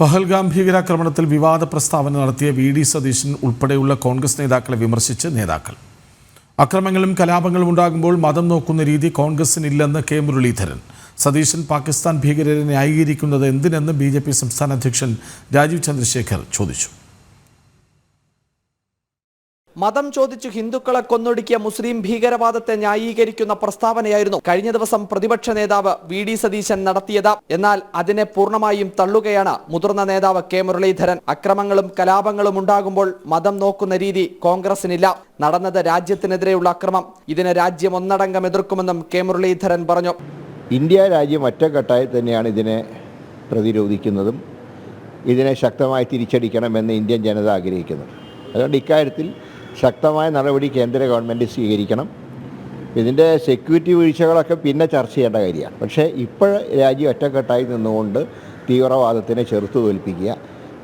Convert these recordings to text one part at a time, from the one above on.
പഹൽഗാം ഭീകരാക്രമണത്തിൽ വിവാദ പ്രസ്താവന നടത്തിയ വി ഡി സതീശൻ ഉൾപ്പെടെയുള്ള കോൺഗ്രസ് നേതാക്കളെ വിമർശിച്ച് നേതാക്കൾ. അക്രമങ്ങളും കലാപങ്ങളും ഉണ്ടാകുമ്പോൾ മതം നോക്കുന്ന രീതി കോൺഗ്രസിനില്ലെന്ന് കെ മുരളീധരൻ. സതീശൻ പാകിസ്ഥാൻ ഭീകരരെ ന്യായീകരിക്കുന്നത് എന്തിനെന്ന് ബി ജെ പി സംസ്ഥാന അധ്യക്ഷൻ രാജീവ് ചന്ദ്രശേഖർ ചോദിച്ചു. മതം ചോദിച്ചു ഹിന്ദുക്കളെ കൊന്നൊടുക്കിയ മുസ്ലിം ഭീകരവാദത്തെ ന്യായീകരിക്കുന്ന പ്രസ്താവനയായിരുന്നു കഴിഞ്ഞ ദിവസം പ്രതിപക്ഷ നേതാവ് വി ഡി സതീശൻ നടത്തിയത്. എന്നാൽ അതിനെ പൂർണമായും തള്ളുകയാണ് മുതിർന്ന നേതാവ് കെ മുരളീധരൻ. അക്രമങ്ങളും കലാപങ്ങളും ഉണ്ടാകുമ്പോൾ മതം നോക്കുന്ന രീതി കോൺഗ്രസിനില്ല. നടന്നത് രാജ്യത്തിനെതിരെയുള്ള അക്രമം. ഇതിനെ രാജ്യം ഒന്നടങ്കം എതിർക്കുമെന്നും കെ മുരളീധരൻ പറഞ്ഞു. ഇന്ത്യ രാജ്യം ഒറ്റക്കെട്ടായി തന്നെയാണ് ഇതിനെ പ്രതിരോധിക്കുന്നതും ഇതിനെ ശക്തമായി തിരിച്ചടിക്കണമെന്ന് ഇന്ത്യൻ ജനത ആഗ്രഹിക്കുന്നു. അതുകൊണ്ട് ഇക്കാര്യത്തിൽ ശക്തമായ നടപടി കേന്ദ്ര ഗവൺമെന്റ് സ്വീകരിക്കണം. ഇതിന്റെ സെക്യൂരിറ്റി വീഴ്ചകളൊക്കെ പിന്നെ ചർച്ച ചെയ്യേണ്ട കാര്യമാണ്. പക്ഷേ ഇപ്പോൾ രാജ്യം ഒറ്റക്കെട്ടായി നിന്നുകൊണ്ട് തീവ്രവാദത്തിനെ ചെറുത്തു തോൽപ്പിക്കുക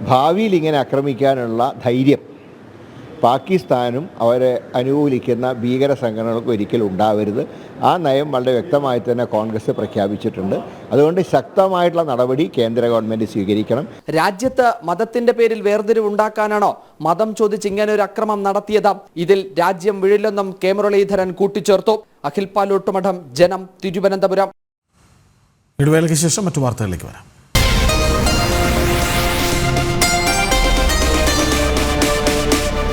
ഭാവിയിൽ ഇങ്ങനെ ആക്രമിക്കാനുള്ള ധൈര്യം പാകിസ്ഥാനും അവരെ അനുകൂലിക്കുന്ന ഭീകര സംഘടനകൾക്ക് ഒരിക്കലും ഉണ്ടാവരുത്. ആ നയം വളരെ വ്യക്തമായി തന്നെ കോൺഗ്രസ് പ്രഖ്യാപിച്ചിട്ടുണ്ട്. അതുകൊണ്ട് ശക്തമായിട്ടുള്ള നടപടി കേന്ദ്ര ഗവൺമെന്റ് സ്വീകരിക്കണം. രാജ്യത്ത് മതത്തിന്റെ പേരിൽ വേർതിരിവ് ഉണ്ടാക്കാനാണോ മതം ചോദിച്ച് ഇങ്ങനെ ഒരു അക്രമം നടത്തിയത്? ഇതിൽ രാജ്യം വീഴില്ലെന്നും കെ മുരളീധരൻ കൂട്ടിച്ചേർത്തു. അഖിൽ പാലോട്ടുമഠം ജനം തിരുവനന്തപുരം. ഇടവേളയ്ക്ക് ശേഷം മറ്റു വാർത്തകളിലേക്ക് വരാം.